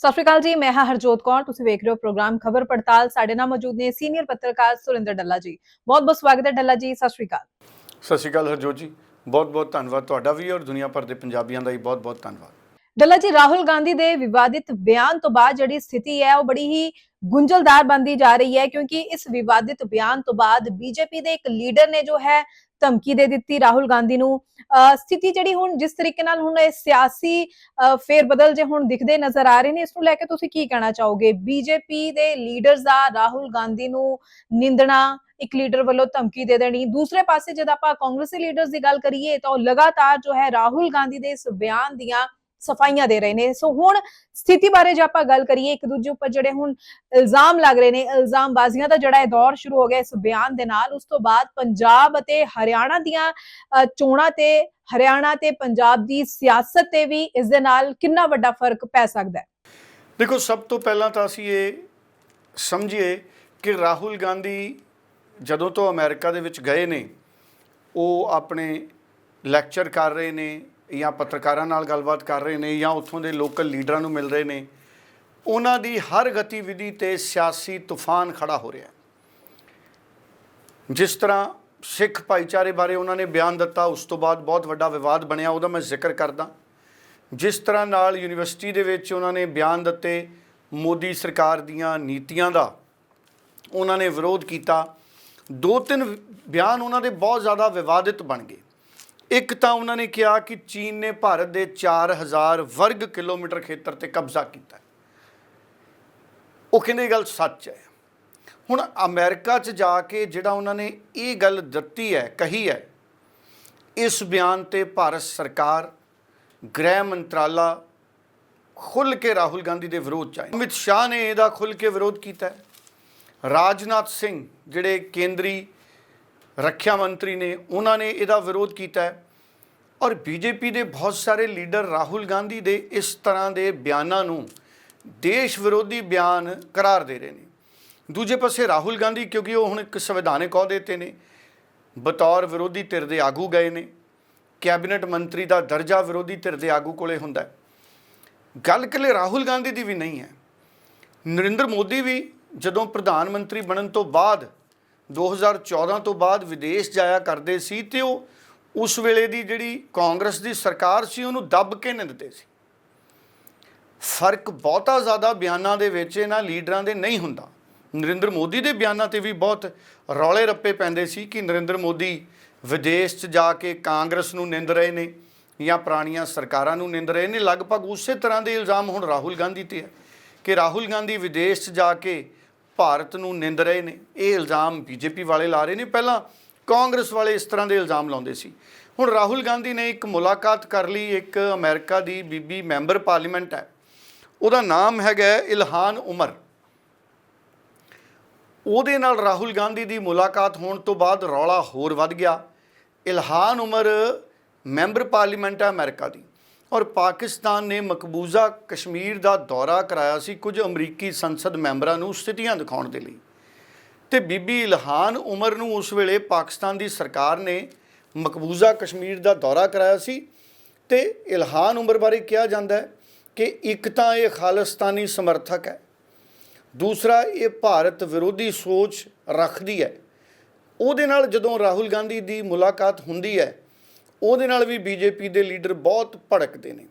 ਸਤਿ ਸ਼੍ਰੀ ਅਕਾਲ ਜੀ ਮੈਂ ਹਾਂ ਹਰਜੋਤ ਕੌਰ ਤੁਸੀਂ ਵੇਖ ਰਹੇ ਹੋ ਪ੍ਰੋਗਰਾਮ ਖਬਰ ਪੜਤਾਲ। ਸਾਡੇ ਨਾਲ ਮੌਜੂਦ ਨੇ ਸੀਨੀਅਰ ਪੱਤਰਕਾਰ ਸੁਰਿੰਦਰ ਡੱਲਾ ਜੀ। ਬਹੁਤ ਬਹੁਤ ਸਵਾਗਤ ਹੈ ਡੱਲਾ ਜੀ ਸਤਿ ਸ਼੍ਰੀ ਅਕਾਲ। ਸਤਿ ਸ਼੍ਰੀ ਅਕਾਲ ਹਰਜੋਤ ਜੀ ਬਹੁਤ ਬਹੁਤ ਧੰਨਵਾਦ ਤੁਹਾਡਾ ਵੀ ਔਰ ਦੁਨੀਆ ਭਰ ਦੇ ਪੰਜਾਬੀਆਂ ਦਾ ਵੀ ਬਹੁਤ ਬਹੁਤ ਧੰਨਵਾਦ। ਡੱਲਾ ਜੀ ਰਾਹੁਲ ਗਾਂਧੀ ਦੇ ਵਿਵਾਦਿਤ ਬਿਆਨ ਤੋਂ ਬਾਅਦ ਜਿਹੜੀ ਸਥਿਤੀ ਹੈ ਉਹ ਬੜੀ ਹੀ ਗੁੰਝਲਦਾਰ ਬਣਦੀ ਜਾ ਰਹੀ ਹੈ ਕਿਉਂਕਿ ਇਸ ਵਿਵਾਦਿਤ ਬਿਆਨ ਤੋਂ ਬਾਅਦ ਬੀਜੇਪੀ ਦੇ ਇੱਕ ਲੀਡਰ ਨੇ ਜੋ ਹੈ ਧਮਕੀ ਦੇ ਦਿੱਤੀ, ਰਾਹੁਲ ਗਾਂਧੀ ਨੂੰ। ਸਥਿਤੀ ਜਿਹੜੀ ਹੁਣ ਜਿਸ ਤਰੀਕੇ ਨਾਲ ਹੁਣ ਇਹ ਸਿਆਸੀ ਫੇਰ ਬਦਲ ਜੇ ਹੁਣ ਦਿਖਦੇ ਨਜ਼ਰ ਆ ਰਹੇ ਨੇ, ਇਸ ਨੂੰ ਲੈ ਕੇ ਤੁਸੀਂ ਕੀ ਕਹਿਣਾ ਚਾਹੋਗੇ? ਬੀਜੇਪੀ ਦੇ ਲੀਡਰਸ ਦਾ ਰਾਹੁਲ ਗਾਂਧੀ ਨੂੰ ਨਿੰਦਣਾ, ਇੱਕ ਲੀਡਰ ਵੱਲੋਂ ਧਮਕੀ ਦੇ ਦੇਣੀ। ਦੂਸਰੇ ਪਾਸੇ ਜਦ ਆਪਾਂ ਕਾਂਗਰਸੀ ਲੀਡਰਸ ਦੀ ਗੱਲ ਕਰੀਏ ਤਾਂ ਉਹ ਲਗਾਤਾਰ ਜੋ ਹੈ ਰਾਹੁਲ ਗਾਂਧੀ ਦੇ ਇਸ ਬਿਆਨ ਦੀਆਂ ਸਫਾਈਆਂ ਦੇ ਰਹੇ ਨੇ। ਸੋ ਹੁਣ ਸਥਿਤੀ ਬਾਰੇ ਜੇ ਆਪਾਂ ਗੱਲ ਕਰੀਏ, ਇੱਕ ਦੂਜੇ ਉੱਪਰ ਜਿਹੜੇ ਹੁਣ ਇਲਜ਼ਾਮ ਲੱਗ ਰਹੇ ਨੇ, ਇਲਜ਼ਾਮਬਾਜ਼ੀਆਂ ਦਾ ਜਿਹੜਾ ਇਹ ਦੌਰ ਸ਼ੁਰੂ ਹੋ ਗਿਆ ਇਸ ਬਿਆਨ ਦੇ ਨਾਲ, ਉਸ ਤੋਂ ਬਾਅਦ ਪੰਜਾਬ ਅਤੇ ਹਰਿਆਣਾ ਦੀਆਂ ਚੋਣਾਂ ਤੇ, ਹਰਿਆਣਾ ਤੇ ਪੰਜਾਬ ਦੀ ਸਿਆਸਤ ਤੇ ਵੀ ਇਸ ਦੇ ਨਾਲ ਕਿੰਨਾ ਵੱਡਾ ਫ਼ਰਕ ਪੈ ਸਕਦਾ ਹੈ? ਦੇਖੋ, ਸਭ ਤੋਂ ਪਹਿਲਾਂ ਤਾਂ ਅਸੀਂ ਇਹ ਸਮਝੀਏ ਕਿ ਰਾਹੁਲ ਗਾਂਧੀ ਜਦੋਂ ਤੋਂ ਅਮਰੀਕਾ ਦੇ ਵਿੱਚ ਗਏ ਨੇ, ਉਹ ਆਪਣੇ ਲੈਕਚਰ ਕਰ ਰਹੇ ਨੇ ਜਾਂ ਪੱਤਰਕਾਰਾਂ ਨਾਲ ਗੱਲਬਾਤ ਕਰ ਰਹੇ ਨੇ ਜਾਂ ਉੱਥੋਂ ਦੇ ਲੋਕਲ ਲੀਡਰਾਂ ਨੂੰ ਮਿਲ ਰਹੇ ਨੇ, ਉਹਨਾਂ ਦੀ ਹਰ ਗਤੀਵਿਧੀ ਤੇ ਸਿਆਸੀ ਤੂਫਾਨ ਖੜਾ ਹੋ ਰਿਹਾ ਜਿਸ ਤਰ੍ਹਾਂ ਸਿੱਖ ਭਾਈਚਾਰੇ ਬਾਰੇ ਉਹਨਾਂ ਨੇ ਬਿਆਨ ਦਿੱਤਾ, ਉਸ ਤੋਂ ਬਾਅਦ ਬਹੁਤ ਵੱਡਾ ਵਿਵਾਦ ਬਣਿਆ, ਉਹਦਾ ਮੈਂ ਜ਼ਿਕਰ ਕਰਦਾ। ਜਿਸ ਤਰ੍ਹਾਂ ਨਾਲ ਯੂਨੀਵਰਸਿਟੀ ਦੇ ਵਿੱਚ ਉਹਨਾਂ ਨੇ ਬਿਆਨ ਦਿੱਤੇ, ਮੋਦੀ ਸਰਕਾਰ ਦੀਆਂ ਨੀਤੀਆਂ ਦਾ ਉਹਨਾਂ ਨੇ ਵਿਰੋਧ ਕੀਤਾ। ਦੋ ਤਿੰਨ ਬਿਆਨ ਉਹਨਾਂ ਦੇ ਬਹੁਤ ਜ਼ਿਆਦਾ ਵਿਵਾਦਿਤ ਬਣ ਗਏ। ਇੱਕ ਤਾਂ ਉਹਨਾਂ ਨੇ ਕਿਹਾ ਕਿ ਚੀਨ ਨੇ ਭਾਰਤ ਦੇ 4000 ਵਰਗ ਕਿਲੋਮੀਟਰ ਖੇਤਰ ਤੇ ਕਬਜ਼ਾ ਕੀਤਾ ਉਹ ਕਹਿੰਦੇ ਇਹ ਗੱਲ ਸੱਚ ਹੈ। ਹੁਣ ਅਮਰੀਕਾ 'ਚ ਜਾ ਕੇ ਜਿਹੜਾ ਉਹਨਾਂ ਨੇ ਇਹ ਗੱਲ ਦਿੱਤੀ ਹੈ, ਕਹੀ ਹੈ, ਇਸ ਬਿਆਨ ਤੇ ਭਾਰਤ ਸਰਕਾਰ, ਗ੍ਰਹਿ ਮੰਤਰਾਲਾ ਖੁੱਲ ਕੇ ਰਾਹੁਲ ਗਾਂਧੀ ਦੇ ਵਿਰੋਧ ਚ ਆਏ। ਅਮਿਤ ਸ਼ਾਹ ਨੇ ਇਹਦਾ ਖੁੱਲ ਕੇ ਵਿਰੋਧ ਕੀਤਾ ਰਾਜਨਾਥ ਸਿੰਘ, ਜਿਹੜੇ ਕੇਂਦਰੀ ਰੱਖਿਆ ਮੰਤਰੀ ਨੇ, ਉਹਨਾਂ ਨੇ ਇਹਦਾ ਵਿਰੋਧ ਕੀਤਾ ਹੈ। ਔਰ ਬੀਜੇਪੀ ਦੇ ਬਹੁਤ ਸਾਰੇ ਲੀਡਰ ਰਾਹੁਲ ਗਾਂਧੀ ਦੇ ਇਸ ਤਰ੍ਹਾਂ ਦੇ ਬਿਆਨਾਂ ਨੂੰ ਦੇਸ਼ ਵਿਰੋਧੀ ਬਿਆਨ ਕਰਾਰ ਦੇ ਰਹੇ ਨੇ। ਦੂਜੇ ਪਾਸੇ ਰਾਹੁਲ ਗਾਂਧੀ, ਕਿਉਂਕਿ ਉਹ ਹੁਣ ਇੱਕ ਸੰਵਿਧਾਨਕ ਅਹੁਦੇ ਤੇ ਨੇ, ਬਤੌਰ ਵਿਰੋਧੀ ਧਿਰ ਦੇ ਆਗੂ ਗਏ ਨੇ। ਕੈਬਨਿਟ ਮੰਤਰੀ ਦਾ ਦਰਜਾ ਵਿਰੋਧੀ ਧਿਰ ਦੇ ਆਗੂ ਕੋਲੇ ਹੁੰਦਾ ਹੈ। ਗੱਲ ਇਕੱਲੇ ਰਾਹੁਲ ਗਾਂਧੀ ਦੀ ਵੀ ਨਹੀਂ ਹੈ। ਨਰਿੰਦਰ ਮੋਦੀ ਵੀ ਜਦੋਂ ਪ੍ਰਧਾਨ ਮੰਤਰੀ ਬਣਨ ਤੋਂ ਬਾਅਦ 2014 ਤੋਂ ਬਾਅਦ ਵਿਦੇਸ਼ ਜਾਇਆ ਕਰਦੇ ਸੀ ਤੇ ਉਹ ਉਸ ਵੇਲੇ ਦੀ ਜਿਹੜੀ ਕਾਂਗਰਸ ਦੀ ਸਰਕਾਰ ਸੀ, ਉਹਨੂੰ ਦੱਬ ਕੇ ਨਿੰਦਦੇ ਸੀ। ਫ਼ਰਕ ਬਹੁਤਾ ਜ਼ਿਆਦਾ ਬਿਆਨਾਂ ਦੇ ਵਿੱਚ ਇਹਨਾਂ ਲੀਡਰਾਂ ਦੇ ਨਹੀਂ ਹੁੰਦਾ। ਨਰਿੰਦਰ ਮੋਦੀ ਦੇ ਬਿਆਨਾਂ ਤੇ ਵੀ ਬਹੁਤ ਰੌਲੇ ਰੱਪੇ ਪੈਂਦੇ ਸੀ ਕਿ ਨਰਿੰਦਰ ਮੋਦੀ ਵਿਦੇਸ਼ 'ਚ ਜਾ ਕੇ ਕਾਂਗਰਸ ਨੂੰ ਨਿੰਦ ਰਹੇ ਨੇ ਜਾਂ ਪੁਰਾਣੀਆਂ ਸਰਕਾਰਾਂ ਨੂੰ ਨਿੰਦ ਰਹੇ ਨੇ। ਲਗਭਗ ਉਸੇ ਤਰ੍ਹਾਂ ਦੇ ਇਲਜ਼ਾਮ ਹੁਣ ਰਾਹੁਲ ਗਾਂਧੀ ਤੇ ਹੈ ਕਿ ਰਾਹੁਲ ਗਾਂਧੀ ਵਿਦੇਸ਼ 'ਚ ਜਾ ਕੇ ਭਾਰਤ ਨੂੰ ਨਿੰਦ ਰਹੇ ਨੇ। ਇਹ ਇਲਜ਼ਾਮ ਬੀਜੇਪੀ ਵਾਲੇ ਲਾ ਰਹੇ ਨੇ। ਪਹਿਲਾਂ ਕਾਂਗਰਸ ਵਾਲੇ ਇਸ ਤਰ੍ਹਾਂ ਦੇ ਇਲਜ਼ਾਮ ਲਾਉਂਦੇ ਸੀ। ਹੁਣ ਰਾਹੁਲ ਗਾਂਧੀ ਨੇ ਇੱਕ ਮੁਲਾਕਾਤ ਕਰ ਲਈ। ਇੱਕ ਅਮਰੀਕਾ ਦੀ ਬੀਬੀ ਮੈਂਬਰ ਪਾਰਲੀਮੈਂਟ ਹੈ। ਉਹਦਾ ਨਾਮ ਹੈਗਾ ਇਲਹਾਨ ਉਮਰ। ਉਹਦੇ ਨਾਲ ਰਾਹੁਲ ਗਾਂਧੀ ਦੀ ਮੁਲਾਕਾਤ ਹੋਣ ਤੋਂ ਬਾਅਦ ਰੌਲਾ ਹੋਰ ਵੱਧ ਗਿਆ। ਇਲਹਾਨ ਉਮਰ ਮੈਂਬਰ ਪਾਰਲੀਮੈਂਟ ਹੈ ਅਮਰੀਕਾ ਦੀ। ਔਰ ਪਾਕਿਸਤਾਨ ਨੇ ਮਕਬੂਜ਼ਾ ਕਸ਼ਮੀਰ ਦਾ ਦੌਰਾ ਕਰਾਇਆ ਸੀ ਕੁਝ ਅਮਰੀਕੀ ਸੰਸਦ ਮੈਂਬਰਾਂ ਨੂੰ ਸਥਿਤੀਆਂ ਦਿਖਾਉਣ ਦੇ ਲਈ। ਤੇ ਬੀਬੀ ਇਲਹਾਨ ਉਮਰ ਨੂੰ ਉਸ ਵੇਲੇ ਪਾਕਿਸਤਾਨ ਦੀ ਸਰਕਾਰ ਨੇ ਮਕਬੂਜ਼ਾ ਕਸ਼ਮੀਰ ਦਾ ਦੌਰਾ ਕਰਾਇਆ ਸੀ ਤੇ ਇਲਹਾਨ ਉਮਰ ਬਾਰੇ ਕਿਹਾ ਜਾਂਦਾ ਹੈ ਕਿ ਇੱਕ ਤਾਂ ਇਹ ਖਾਲਿਸਤਾਨੀ ਸਮਰਥਕ ਹੈ, ਦੂਸਰਾ ਇਹ ਭਾਰਤ ਵਿਰੋਧੀ ਸੋਚ ਰੱਖਦੀ ਹੈ। ਉਹਦੇ ਨਾਲ ਜਦੋਂ ਰਾਹੁਲ ਗਾਂਧੀ ਦੀ ਮੁਲਾਕਾਤ ਹੁੰਦੀ ਹੈ ਉਹਦੇ ਨਾਲ ਵੀ ਬੀਜੇਪੀ ਦੇ ਲੀਡਰ ਬਹੁਤ ਭੜਕਦੇ ਨੇ।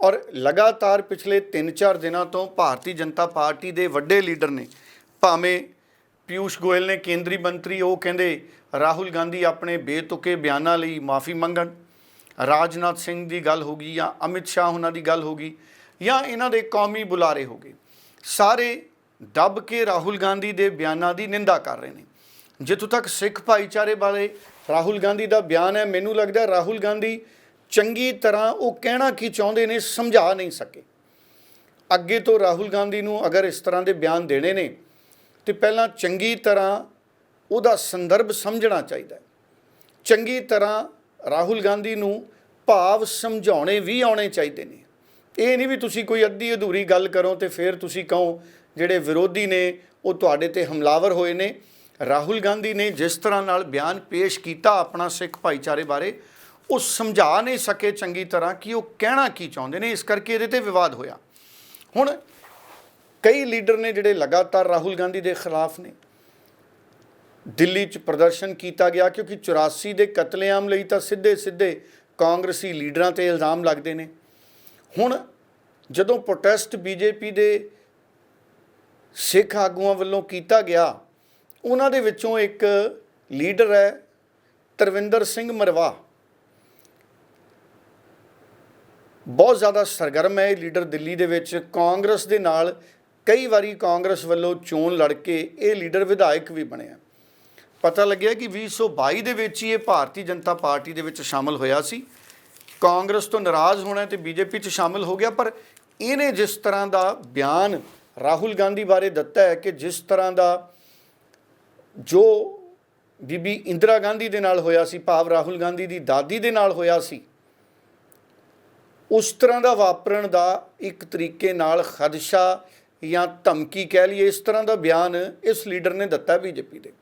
ਔਰ ਲਗਾਤਾਰ ਪਿਛਲੇ 3-4 ਦਿਨਾਂ ਤੋਂ ਭਾਰਤੀ ਜਨਤਾ ਪਾਰਟੀ ਦੇ ਵੱਡੇ ਲੀਡਰ ਨੇ, ਭਾਵੇਂ ਪਿਊਸ਼ ਗੋਇਲ ਨੇ ਕੇਂਦਰੀ ਮੰਤਰੀ, ਉਹ ਕਹਿੰਦੇ ਰਾਹੁਲ ਗਾਂਧੀ ਆਪਣੇ ਬੇਤੁਕੇ ਬਿਆਨਾਂ ਲਈ ਮਾਫੀ ਮੰਗਣ, ਰਾਜਨਾਥ ਸਿੰਘ ਦੀ ਗੱਲ ਹੋ ਗਈ ਜਾਂ ਅਮਿਤ ਸ਼ਾਹ ਉਹਨਾਂ ਦੀ ਗੱਲ ਹੋ ਗਈ ਜਾਂ ਇਹਨਾਂ ਦੇ ਕੌਮੀ ਬੁਲਾਰੇ ਹੋ ਗਏ, ਸਾਰੇ ਦੱਬ ਕੇ ਰਾਹੁਲ ਗਾਂਧੀ ਦੇ ਬਿਆਨਾਂ ਦੀ ਨਿੰਦਾ ਕਰ ਰਹੇ ਨੇ। ਜਿੱਥੋਂ ਤੱਕ ਸਿੱਖ ਭਾਈਚਾਰੇ ਬਾਰੇ ਰਾਹੁਲ ਗਾਂਧੀ ਦਾ ਬਿਆਨ ਹੈ, ਮੈਨੂੰ ਲੱਗਦਾ ਰਾਹੁਲ ਗਾਂਧੀ ਚੰਗੀ ਤਰ੍ਹਾਂ ਉਹ ਕਹਿਣਾ ਕੀ ਚਾਹੁੰਦੇ ਨੇ ਸਮਝਾ ਨਹੀਂ ਸਕੇ। ਅੱਗੇ ਤੋਂ ਰਾਹੁਲ ਗਾਂਧੀ ਨੂੰ ਅਗਰ ਇਸ ਤਰ੍ਹਾਂ ਦੇ ਬਿਆਨ ਦੇਣੇ ਨੇ, ਤੇ ਪਹਿਲਾਂ ਚੰਗੀ ਤਰ੍ਹਾਂ ਉਹਦਾ ਸੰਦਰਭ ਸਮਝਣਾ ਚਾਹੀਦਾ ਹੈ। ਚੰਗੀ ਤਰ੍ਹਾਂ ਰਾਹੁਲ ਗਾਂਧੀ ਨੂੰ ਭਾਵ ਸਮਝਾਉਣੇ ਵੀ ਆਉਣੇ ਚਾਹੀਦੇ ਨੇ। ਇਹ ਨਹੀਂ ਵੀ ਤੁਸੀਂ ਕੋਈ ਅੱਧੀ ਅਧੂਰੀ ਗੱਲ ਕਰੋ ਤੇ ਫਿਰ ਤੁਸੀਂ ਕਹੋ, ਜਿਹੜੇ ਵਿਰੋਧੀ ਨੇ ਉਹ ਤੁਹਾਡੇ ਤੇ ਹਮਲਾਵਰ ਹੋਏ ਨੇ ਰਾਹੁਲ ਗਾਂਧੀ ਨੇ ਜਿਸ ਤਰ੍ਹਾਂ ਨਾਲ ਬਿਆਨ ਪੇਸ਼ ਕੀਤਾ ਆਪਣਾ ਸਿੱਖ ਭਾਈਚਾਰੇ ਬਾਰੇ, ਉਹ ਸਮਝਾ ਨਹੀਂ ਸਕੇ ਚੰਗੀ ਤਰ੍ਹਾਂ ਕਿ ਉਹ ਕਹਿਣਾ ਕੀ ਚਾਹੁੰਦੇ ਨੇ, ਇਸ ਕਰਕੇ ਇਹਦੇ ਤੇ ਵਿਵਾਦ ਹੋਇਆ। ਹੁਣ ਕਈ ਲੀਡਰ ਨੇ ਜਿਹੜੇ ਲਗਾਤਾਰ ਰਾਹੁਲ ਗਾਂਧੀ ਦੇ ਖਿਲਾਫ ਨੇ, ਦਿੱਲੀ 'ਚ ਪ੍ਰਦਰਸ਼ਨ ਕੀਤਾ ਗਿਆ ਕਿਉਂਕਿ 84 ਦੇ ਕਤਲੇਆਮ ਲਈ ਤਾਂ ਸਿੱਧੇ ਸਿੱਧੇ ਕਾਂਗਰਸੀ ਲੀਡਰਾਂ ਤੇ ਇਲਜ਼ਾਮ ਲੱਗਦੇ ਨੇ। ਹੁਣ ਜਦੋਂ ਪ੍ਰੋਟੈਸਟ ਬੀਜੇਪੀ ਦੇ ਸਿੱਖ ਆਗੂਆਂ ਵੱਲੋਂ ਕੀਤਾ ਗਿਆ ਉਹਨਾਂ ਦੇ ਵਿੱਚੋਂ ਇੱਕ ਲੀਡਰ ਹੈ ਤਰਵਿੰਦਰ ਸਿੰਘ ਮਰਵਾ। ਬਹੁਤ ਜ਼ਿਆਦਾ ਸਰਗਰਮ ਹੈ ਇਹ ਲੀਡਰ ਦਿੱਲੀ ਦੇ ਵਿੱਚ। ਕਾਂਗਰਸ ਦੇ ਨਾਲ ਕਈ ਵਾਰੀ ਕਾਂਗਰਸ ਵੱਲੋਂ ਚੋਣ ਲੜ ਕੇ ਇਹ ਲੀਡਰ ਵਿਧਾਇਕ ਵੀ ਬਣਿਆ ਪਤਾ ਲੱਗਿਆ ਕਿ 2022 ਦੇ ਵਿੱਚ ਹੀ ਇਹ ਭਾਰਤੀ ਜਨਤਾ ਪਾਰਟੀ ਦੇ ਵਿੱਚ ਸ਼ਾਮਲ ਹੋਇਆ ਸੀ। ਕਾਂਗਰਸ ਤੋਂ ਨਾਰਾਜ਼ ਹੋਣਾ ਤੇ ਬੀਜੇਪੀ 'ਚ ਸ਼ਾਮਲ ਹੋ ਗਿਆ, ਪਰ ਇਹਨੇ ਜਿਸ ਤਰ੍ਹਾਂ ਦਾ ਬਿਆਨ ਰਾਹੁਲ ਗਾਂਧੀ ਬਾਰੇ ਦਿੱਤਾ ਹੈ ਕਿ ਜਿਸ ਤਰ੍ਹਾਂ ਦਾ ਜੋ ਬੀਬੀ ਇੰਦਰਾ ਗਾਂਧੀ ਦੇ ਨਾਲ ਹੋਇਆ ਸੀ, ਭਾਵ ਰਾਹੁਲ ਗਾਂਧੀ ਦੀ ਦਾਦੀ ਦੇ ਨਾਲ ਹੋਇਆ ਸੀ, ਉਸ ਤਰ੍ਹਾਂ ਦਾ ਵਾਪਰਨ ਦਾ ਇੱਕ ਤਰੀਕੇ ਨਾਲ ਖਦਸ਼ਾ ਜਾਂ ਧਮਕੀ ਕਹਿ ਲਈਏ, ਇਸ ਤਰ੍ਹਾਂ ਦਾ ਬਿਆਨ ਇਸ ਲੀਡਰ ਨੇ ਦਿੱਤਾ ਬੀਜੇਪੀ ਦੇ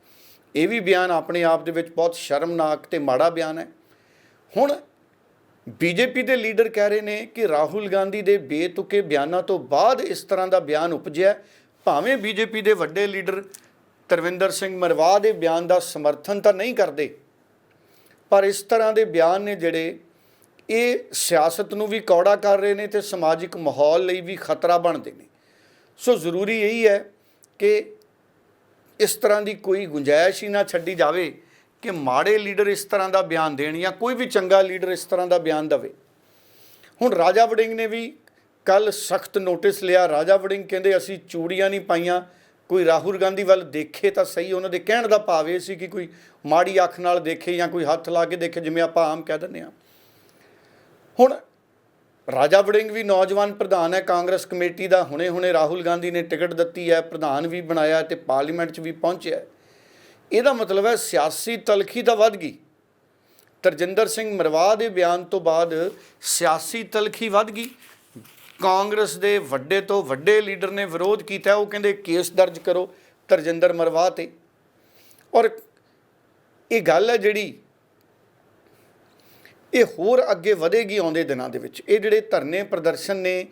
ਇਹ ਵੀ ਬਿਆਨ ਆਪਣੇ ਆਪ ਦੇ ਵਿੱਚ ਬਹੁਤ ਸ਼ਰਮਨਾਕ ਤੇ ਮਾੜਾ ਬਿਆਨ ਹੈ। ਹੁਣ ਬੀਜੇਪੀ ਦੇ ਲੀਡਰ ਕਹਿ ਰਹੇ ਨੇ ਕਿ ਰਾਹੁਲ ਗਾਂਧੀ ਦੇ ਬੇਤੁਕੇ ਬਿਆਨਾਂ ਤੋਂ ਬਾਅਦ ਇਸ ਤਰ੍ਹਾਂ ਦਾ ਬਿਆਨ ਉਪਜਿਆ, ਭਾਵੇਂ ਬੀਜੇਪੀ ਦੇ ਵੱਡੇ ਲੀਡਰ ਤਰਵਿੰਦਰ ਸਿੰਘ ਮਰਵਾ ਦੇ ਬਿਆਨ ਦਾ ਸਮਰਥਨ ਤਾਂ ਨਹੀਂ ਕਰਦੇ। ਪਰ ਇਸ ਤਰ੍ਹਾਂ ਦੇ ਬਿਆਨ ਨੇ ਜਿਹੜੇ, ਇਹ ਸਿਆਸਤ ਨੂੰ ਵੀ ਕੌੜਾ ਕਰ ਰਹੇ ਨੇ ਤੇ ਸਮਾਜਿਕ ਮਾਹੌਲ ਲਈ ਵੀ ਖਤਰਾ ਬਣਦੇ ਨੇ। ਸੋ ਜ਼ਰੂਰੀ ਇਹੀ ਹੈ ਕਿ ਇਸ ਤਰ੍ਹਾਂ ਦੀ ਕੋਈ ਗੁੰਜਾਇਸ਼ ਹੀ ਨਾ ਛੱਡੀ ਜਾਵੇ ਕਿ ਮਾੜੇ ਲੀਡਰ ਇਸ ਤਰ੍ਹਾਂ ਦਾ ਬਿਆਨ ਦੇਣ ਜਾਂ ਕੋਈ ਵੀ ਚੰਗਾ ਲੀਡਰ ਇਸ ਤਰ੍ਹਾਂ ਦਾ ਬਿਆਨ ਦੇਵੇ। ਹੁਣ ਰਾਜਾ ਵੜਿੰਗ ਨੇ ਵੀ ਕੱਲ ਸਖਤ ਨੋਟਿਸ ਲਿਆ। ਰਾਜਾ ਵੜਿੰਗ ਕਹਿੰਦੇ, ਅਸੀਂ ਚੂੜੀਆਂ ਨਹੀਂ ਪਾਈਆਂ ਕੋਈ ਰਾਹੁਲ ਗਾਂਧੀ ਵੱਲ ਦੇਖੇ ਤਾਂ ਸਹੀ, ਉਹਨਾਂ ਦੇ ਕਹਿਣ ਦਾ ਭਾਵ ਇਹ ਸੀ ਕਿ ਕੋਈ ਮਾੜੀ ਅੱਖ ਨਾਲ ਦੇਖੇ ਜਾਂ ਕੋਈ ਹੱਥ ਲਾ ਕੇ ਦੇਖੇ, ਜਿਵੇਂ ਆਪਾਂ ਆਮ ਕਹਿ ਦਿੰਦੇ ਹਾਂ। ਹੁਣ ਰਾਜਾ ਵੜਿੰਗ ਵੀ ਨੌਜਵਾਨ ਪ੍ਰਧਾਨ ਹੈ, ਕਾਂਗਰਸ ਕਮੇਟੀ ਦਾ, ਹੁਣੇ-ਹੁਣੇ ਰਾਹੁਲ ਗਾਂਧੀ ਨੇ ਟਿਕਟ ਦਿੱਤੀ ਹੈ, ਪ੍ਰਧਾਨ ਵੀ ਬਣਾਇਆ ਤੇ ਪਾਰਲੀਮੈਂਟ 'ਚ ਵੀ ਪਹੁੰਚਿਆ ਇਹਦਾ ਮਤਲਬ ਹੈ ਸਿਆਸੀ ਤਲਖੀ ਤਾਂ ਵੱਧ ਗਈ। ਤਰਜਿੰਦਰ ਸਿੰਘ ਮਰਵਾ ਦੇ ਬਿਆਨ ਤੋਂ ਬਾਅਦ ਸਿਆਸੀ ਤਲਖੀ ਵੱਧ ਗਈ। ਕਾਂਗਰਸ ਦੇ ਵੱਡੇ ਤੋਂ ਵੱਡੇ ਲੀਡਰ ਨੇ ਵਿਰੋਧ ਕੀਤਾ, ਉਹ ਕਹਿੰਦੇ ਕੇਸ ਦਰਜ ਕਰੋ ਤਰਜਿੰਦਰ ਮਰਵਾ ਤੇ। ਔਰ ਇਹ ਗੱਲ ਹੈ ਜਿਹੜੀ ਇਹ ਹੋਰ ਅੱਗੇ ਵਧੇਗੀ ਆਉਂਦੇ ਦਿਨਾਂ ਦੇ ਵਿੱਚ। ਇਹ ਜਿਹੜੇ ਧਰਨੇ ਪ੍ਰਦਰਸ਼ਨ ਨੇ,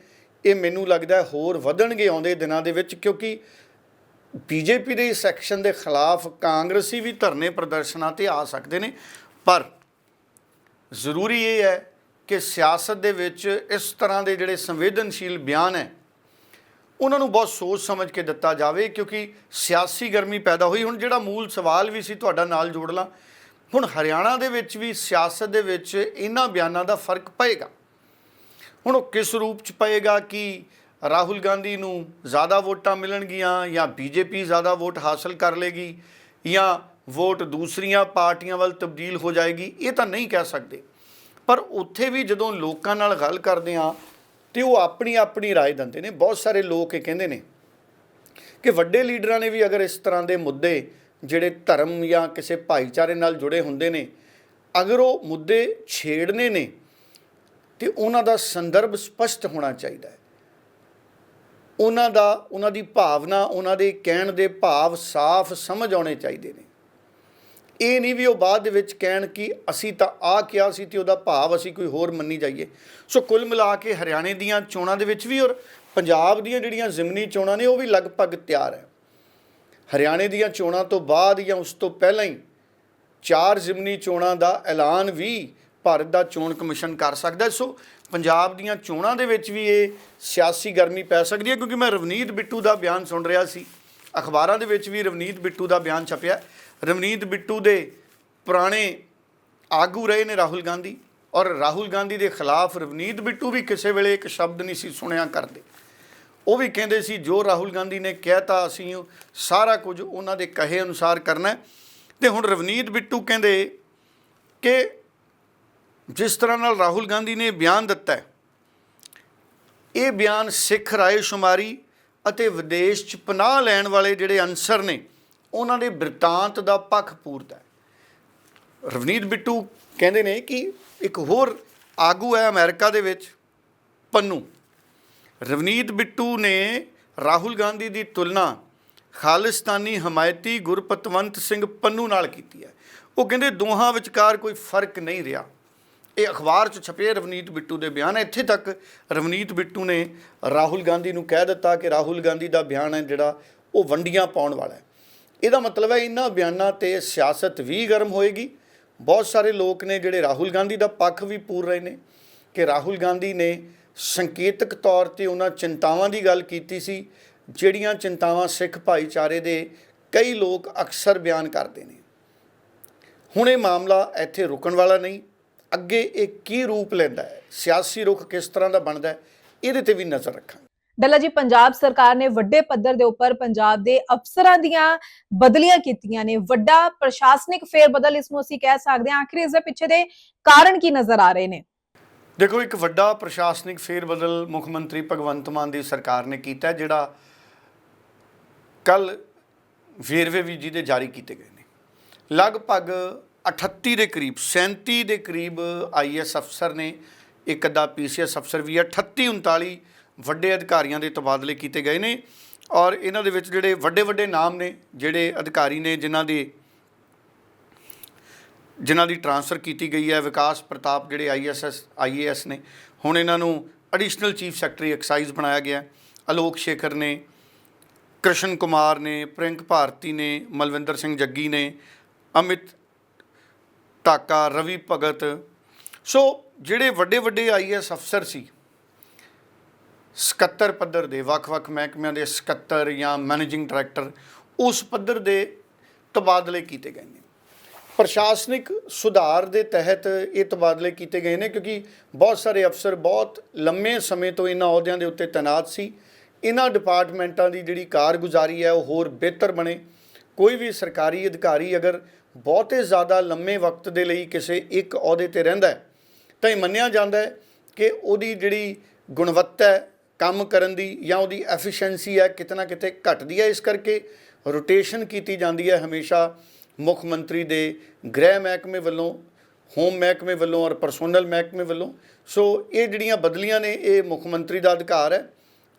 ਇਹ ਮੈਨੂੰ ਲੱਗਦਾ ਹੋਰ ਵਧਣਗੇ ਆਉਂਦੇ ਦਿਨਾਂ ਦੇ ਵਿੱਚ, ਕਿਉਂਕਿ ਬੀਜੇਪੀ ਦੇ ਇਸ ਐਕਸ਼ਨ ਦੇ ਖਿਲਾਫ ਕਾਂਗਰਸੀ ਵੀ ਧਰਨੇ ਪ੍ਰਦਰਸ਼ਨਾਂ ਤੇ ਆ ਸਕਦੇ ਨੇ। ਪਰ ਜ਼ਰੂਰੀ ਇਹ ਹੈ ਕਿ ਸਿਆਸਤ ਦੇ ਵਿੱਚ ਇਸ ਤਰ੍ਹਾਂ ਦੇ ਜਿਹੜੇ ਸੰਵੇਦਨਸ਼ੀਲ ਬਿਆਨ ਹੈ, ਉਹਨਾਂ ਨੂੰ ਬਹੁਤ ਸੋਚ ਸਮਝ ਕੇ ਦਿੱਤਾ ਜਾਵੇ, ਕਿਉਂਕਿ ਸਿਆਸੀ ਗਰਮੀ ਪੈਦਾ ਹੋਈ। ਹੁਣ ਜਿਹੜਾ ਮੂਲ ਸਵਾਲ ਵੀ ਸੀ ਤੁਹਾਡਾ ਨਾਲ ਜੋੜ ਲਾਂ, ਹੁਣ ਹਰਿਆਣਾ ਦੇ ਵਿੱਚ ਵੀ ਸਿਆਸਤ ਦੇ ਵਿੱਚ ਇਹਨਾਂ ਬਿਆਨਾਂ ਦਾ ਫ਼ਰਕ ਪਏਗਾ। ਹੁਣ ਉਹ ਕਿਸ ਰੂਪ ਚ ਪਏਗਾ ਕਿ ਰਾਹੁਲ ਗਾਂਧੀ ਨੂੰ ਜ਼ਿਆਦਾ ਵੋਟਾਂ ਮਿਲਣਗੀਆਂ ਜਾਂ ਬੀਜੇਪੀ ਜ਼ਿਆਦਾ ਵੋਟ ਹਾਸਲ ਕਰ ਲੇਗੀ ਜਾਂ ਵੋਟ ਦੂਸਰੀਆਂ ਪਾਰਟੀਆਂ ਵੱਲ ਤਬਦੀਲ ਹੋ ਜਾਏਗੀ, ਇਹ ਤਾਂ ਨਹੀਂ ਕਹਿ ਸਕਦੇ। ਪਰ ਉੱਥੇ ਵੀ ਜਦੋਂ ਲੋਕਾਂ ਨਾਲ ਗੱਲ ਕਰਦੇ ਆ ਤੇ ਉਹ ਆਪਣੀ ਆਪਣੀ رائے ਦਿੰਦੇ ਨੇ ਬਹੁਤ ਸਾਰੇ ਲੋਕ ਇਹ ਕਹਿੰਦੇ ਨੇ ਕਿ ਵੱਡੇ ਲੀਡਰਾਂ ਨੇ ਵੀ ਅਗਰ ਇਸ ਤਰ੍ਹਾਂ ਦੇ ਮੁੱਦੇ ਜਿਹੜੇ ਧਰਮ ਜਾਂ ਕਿਸੇ ਭਾਈਚਾਰੇ ਨਾਲ ਜੁੜੇ ਹੁੰਦੇ ਨੇ ਅਗਰ ਉਹ ਮੁੱਦੇ ਛੇੜਨੇ ਨੇ ਤੇ ਉਹਨਾਂ ਦਾ ਸੰਦਰਭ ਸਪਸ਼ਟ ਹੋਣਾ ਚਾਹੀਦਾ ਹੈ ਉਹਨਾਂ ਦਾ ਉਹਨਾਂ ਦੀ ਭਾਵਨਾ ਉਹਨਾਂ ਦੇ ਕਹਿਣ ਦੇ ਭਾਵ ਸਾਫ਼ ਸਮਝ ਆਉਣੇ ਚਾਹੀਦੇ ਨੇ ਇਹ ਨਹੀਂ ਵੀ ਉਹ ਬਾਅਦ ਦੇ ਵਿੱਚ ਕਹਿਣ ਕਿ ਅਸੀਂ ਤਾਂ ਆ ਕਿਹਾ ਸੀ ਤੇ ਉਹਦਾ ਭਾਵ ਅਸੀਂ ਕੋਈ ਹੋਰ ਮੰਨੀ ਜਾਈਏ। ਸੋ ਕੁੱਲ ਮਿਲਾ ਕੇ ਹਰਿਆਣੇ ਦੀਆਂ ਚੋਣਾਂ ਦੇ ਵਿੱਚ ਵੀ ਔਰ ਪੰਜਾਬ ਦੀਆਂ ਜਿਹੜੀਆਂ ਜ਼ਿਮਨੀ ਚੋਣਾਂ ਨੇ ਉਹ ਵੀ ਲਗਭਗ ਤਿਆਰ ਹੈ। ਹਰਿਆਣੇ ਦੀਆਂ ਚੋਣਾਂ ਤੋਂ ਬਾਅਦ ਜਾਂ ਉਸ ਤੋਂ ਪਹਿਲਾਂ ਹੀ ਚਾਰ ਜ਼ਿਮਨੀ ਚੋਣਾਂ ਦਾ ਐਲਾਨ ਵੀ ਭਾਰਤ ਦਾ ਚੋਣ ਕਮਿਸ਼ਨ ਕਰ ਸਕਦਾ ਸੋ ਪੰਜਾਬ ਦੀਆਂ ਚੋਣਾਂ ਦੇ ਵਿੱਚ ਵੀ ਇਹ ਸਿਆਸੀ ਗਰਮੀ ਪੈ ਸਕਦੀ ਹੈ ਕਿਉਂਕਿ ਮੈਂ ਰਵਨੀਤ ਬਿੱਟੂ ਦਾ ਬਿਆਨ ਸੁਣ ਰਿਹਾ ਸੀ। ਅਖਬਾਰਾਂ ਦੇ ਵਿੱਚ ਵੀ ਰਵਨੀਤ ਬਿੱਟੂ ਦਾ ਬਿਆਨ ਛਪਿਆ। ਰਵਨੀਤ ਬਿੱਟੂ ਦੇ ਪੁਰਾਣੇ ਆਗੂ ਰਹੇ ਨੇ ਰਾਹੁਲ ਗਾਂਧੀ ਔਰ ਰਾਹੁਲ ਗਾਂਧੀ ਦੇ ਖਿਲਾਫ ਰਵਨੀਤ ਬਿੱਟੂ ਵੀ ਕਿਸੇ ਵੇਲੇ ਇੱਕ ਸ਼ਬਦ ਨਹੀਂ ਸੀ ਸੁਣਿਆ ਕਰਦੇ ਉਹ ਵੀ ਕਹਿੰਦੇ ਸੀ, ਜੋ ਰਾਹੁਲ ਗਾਂਧੀ ਨੇ ਕਹਿਤਾ ਅਸੀਂ ਸਾਰਾ ਕੁਝ ਉਹਨਾਂ ਦੇ ਕਹੇ ਅਨੁਸਾਰ ਕਰਨਾ ਹੈ। ਤੇ ਹੁਣ ਰਵਨੀਤ ਬਿੱਟੂ ਕਹਿੰਦੇ ਕਿ ਜਿਸ ਤਰ੍ਹਾਂ ਨਾਲ ਰਾਹੁਲ ਗਾਂਧੀ ਨੇ ਬਿਆਨ ਦਿੱਤਾ ਇਹ ਬਿਆਨ ਸਿੱਖ ਰਾਏ ਸ਼ੁਮਾਰੀ ਅਤੇ ਵਿਦੇਸ਼ 'ਚ ਪਨਾਹ ਲੈਣ ਵਾਲੇ ਜਿਹੜੇ ਅਨਸਰ ਨੇ ਉਹਨਾਂ ਦੇ ਬਿਰਤਾਂਤ ਦਾ ਪੱਖ ਪੂਰਤ ਹੈ। ਰਵਨੀਤ ਬਿੱਟੂ ਕਹਿੰਦੇ ਨੇ ਕਿ ਇੱਕ ਹੋਰ ਆਗੂ ਹੈ ਅਮਰੀਕਾ ਦੇ ਵਿੱਚ, ਪੰਨੂ। ਰਵਨੀਤ ਬਿੱਟੂ ਨੇ ਰਾਹੁਲ ਗਾਂਧੀ ਦੀ ਤੁਲਨਾ ਖਾਲਿਸਤਾਨੀ ਹਮਾਇਤੀ ਗੁਰਪਤਵੰਤ ਸਿੰਘ ਪੰਨੂ ਨਾਲ ਕੀਤੀ ਹੈ। ਉਹ ਕਹਿੰਦੇ ਦੋਹਾਂ ਵਿਚਕਾਰ ਕੋਈ ਫ਼ਰਕ ਨਹੀਂ ਰਿਹਾ। ਇਹ ਅਖਬਾਰ 'ਚ ਛਪੇ ਰਵਨੀਤ ਬਿੱਟੂ ਦੇ ਬਿਆਨ ਇੱਥੇ ਤੱਕ ਰਵਨੀਤ ਬਿੱਟੂ ਨੇ ਰਾਹੁਲ ਗਾਂਧੀ ਨੂੰ ਕਹਿ ਦਿੱਤਾ ਕਿ ਰਾਹੁਲ ਗਾਂਧੀ ਦਾ ਬਿਆਨ ਹੈ ਜਿਹੜਾ ਉਹ ਵੰਡੀਆਂ ਪਾਉਣ ਵਾਲਾ ਹੈ। ਇਹਦਾ ਮਤਲਬ ਹੈ ਇਹਨਾਂ ਬਿਆਨਾਂ ਤੇ ਸਿਆਸਤ ਵੀ ਗਰਮ ਹੋਏਗੀ। ਬਹੁਤ ਸਾਰੇ ਲੋਕ ਨੇ ਜਿਹੜੇ ਰਾਹੁਲ ਗਾਂਧੀ ਦਾ ਪੱਖ ਵੀ ਪੂਰ ਰਹੇ ਨੇ ਕਿ ਰਾਹੁਲ ਗਾਂਧੀ ਨੇ ਸੰਕੇਤਕ ਤੌਰ ਤੇ ਉਹਨਾਂ ਚਿੰਤਾਵਾਂ ਦੀ ਗੱਲ ਕੀਤੀ ਸੀ, ਜਿਹੜੀਆਂ ਚਿੰਤਾਵਾਂ ਸਿੱਖ ਭਾਈਚਾਰੇ ਦੇ ਕਈ ਲੋਕ ਅਕਸਰ ਬਿਆਨ ਕਰਦੇ ਨੇ। ਹੁਣ ਇਹ ਮਾਮਲਾ ਇੱਥੇ ਰੁਕਣ ਵਾਲਾ ਨਹੀਂ, ਅੱਗੇ ਇਹ ਕੀ ਰੂਪ ਲੈਂਦਾ ਹੈ, ਸਿਆਸੀ ਰੁਖ ਕਿਸ ਤਰ੍ਹਾਂ ਦਾ ਬਣਦਾ ਹੈ, ਇਹਦੇ ਤੇ ਵੀ ਨਜ਼ਰ ਰੱਖਾਂਗੇ। ਡੱਲਾ ਜੀ, ਪੰਜਾਬ ਸਰਕਾਰ ਨੇ ਵੱਡੇ ਪੱਧਰ ਦੇ ਉੱਪਰ ਪੰਜਾਬ ਦੇ ਅਫਸਰਾਂ ਦੀਆਂ ਬਦਲੀਆਂ ਕੀਤੀਆਂ ਨੇ। ਵੱਡਾ ਪ੍ਰਸ਼ਾਸਨਿਕ ਫੇਰ ਬਦਲ ਇਸ ਨੂੰ ਅਸੀਂ ਕਹਿ ਸਕਦੇ ਹਾਂ। ਆਖਿਰ ਇਸ ਦੇ ਪਿੱਛੇ ਦੇ ਕਾਰਨ ਕੀ ਨਜ਼ਰ ਆ ਰਹੇ ਨੇ? ਦੇਖੋ, ਇੱਕ ਵੱਡਾ ਪ੍ਰਸ਼ਾਸਨਿਕ ਫੇਰਬਦਲ ਮੁੱਖ ਮੰਤਰੀ ਭਗਵੰਤ ਮਾਨ ਦੀ ਸਰਕਾਰ ਨੇ ਕੀਤਾ ਜਿਹੜਾ ਕੱਲ ਵੇਰਵੇ ਵੀ ਜਿਹਦੇ ਜਾਰੀ ਕੀਤੇ ਗਏ ਨੇ। ਲਗਭਗ 38 ਦੇ ਕਰੀਬ 37 ਦੇ ਕਰੀਬ ਆਈਐਸ ਅਫਸਰ ਨੇ, ਇੱਕ ਅੱਧਾ ਪੀਸੀਐਸ ਅਫਸਰ ਵੀ ਹੈ 38 39 ਵੱਡੇ ਅਧਿਕਾਰੀਆਂ ਦੇ ਤਬਾਦਲੇ ਕੀਤੇ ਗਏ ਨੇ ਔਰ ਇਹਨਾਂ ਦੇ ਵਿੱਚ ਜਿਹੜੇ ਵੱਡੇ ਵੱਡੇ ਨਾਮ ਨੇ, ਜਿਹੜੇ ਅਧਿਕਾਰੀ ਨੇ, ਜਿਨ੍ਹਾਂ ਦੇ ਜਿਨ੍ਹਾਂ ਦੀ ਟਰਾਂਸਫਰ ਕੀਤੀ ਗਈ ਹੈ, ਵਿਕਾਸ ਪ੍ਰਤਾਪ ਜਿਹੜੇ ਆਈਐਸਐਸ ਆਈਏਐਸ ਨੇ, ਹੁਣ ਇਹਨਾਂ ਨੂੰ ਐਡੀਸ਼ਨਲ ਚੀਫ ਸੈਕਟਰੀ ਐਕਸਾਈਜ਼ ਬਣਾਇਆ ਗਿਆ। ਅਲੋਕ ਸ਼ੇਖਰ ਨੇ, ਕ੍ਰਿਸ਼ਨ ਕੁਮਾਰ ਨੇ ਪ੍ਰਿੰਕ ਭਾਰਤੀ ਨੇ, ਮਲਵਿੰਦਰ ਸਿੰਘ ਜੱਗੀ ਨੇ, ਅਮਿਤ ਟਾਕਾ ਰਵੀ ਭਗਤ। ਸੋ ਜਿਹੜੇ ਵੱਡੇ ਵੱਡੇ ਆਈਐਸ ਅਫਸਰ ਸੀ ਸਕੱਤਰ ਪੱਧਰ ਦੇ ਵੱਖ-ਵੱਖ ਮਹਿਕਮਿਆਂ ਦੇ ਸਕੱਤਰ ਜਾਂ ਮੈਨੇਜਿੰਗ ਡਾਇਰੈਕਟਰ ਉਸ ਪੱਧਰ ਦੇ ਤਬਾਦਲੇ ਕੀਤੇ ਗਏ ਨੇ। ਪ੍ਰਸ਼ਾਸਨਿਕ ਸੁਧਾਰ ਦੇ ਤਹਿਤ ਇਹ ਤਬਾਦਲੇ ਕੀਤੇ ਗਏ ਨੇ ਕਿਉਂਕਿ ਬਹੁਤ ਸਾਰੇ ਅਫਸਰ ਬਹੁਤ ਲੰਮੇ ਸਮੇਂ ਤੋਂ ਇਹਨਾਂ ਅਹੁਦਿਆਂ ਦੇ ਉੱਤੇ ਤੈਨਾਤ ਸੀ। ਇਹਨਾਂ ਡਿਪਾਰਟਮੈਂਟਾਂ ਦੀ ਜਿਹੜੀ ਕਾਰਗੁਜ਼ਾਰੀ ਹੈ ਉਹ ਹੋਰ ਬਿਹਤਰ ਬਣੇ। ਕੋਈ ਵੀ ਸਰਕਾਰੀ ਅਧਿਕਾਰੀ ਅਗਰ ਬਹੁਤੇ ਜ਼ਿਆਦਾ ਲੰਮੇ ਵਕਤ ਦੇ ਲਈ ਕਿਸੇ ਇੱਕ ਅਹੁਦੇ ਤੇ ਰਹਿੰਦਾ ਹੈ, ਤਾਂ ਇਹ ਮੰਨਿਆ ਜਾਂਦਾ ਹੈ ਕਿ ਉਹਦੀ ਜਿਹੜੀ ਗੁਣਵੱਤਾ ਹੈ ਕੰਮ ਕਰਨ ਦੀ ਜਾਂ ਉਹਦੀ ਐਫੀਸ਼ੀਐਂਸੀ ਹੈ ਕਿਤਨਾ ਕਿਤੇ ਘਟਦੀ ਹੈ, ਇਸ ਕਰਕੇ ਰੋਟੇਸ਼ਨ ਕੀਤੀ ਜਾਂਦੀ ਹੈ ਹਮੇਸ਼ਾ ਮੁੱਖ ਮੰਤਰੀ ਦੇ ਗ੍ਰਹਿ ਮਹਿਕਮੇ ਵੱਲੋਂ ਹੋਮ ਮਹਿਕਮੇ ਵੱਲੋਂ ਔਰ ਪਰਸੋਨਲ ਮਹਿਕਮੇ ਵੱਲੋਂ। ਸੋ ਇਹ ਜਿਹੜੀਆਂ ਬਦਲੀਆਂ ਨੇ, ਇਹ ਮੁੱਖ ਮੰਤਰੀ ਦਾ ਅਧਿਕਾਰ ਹੈ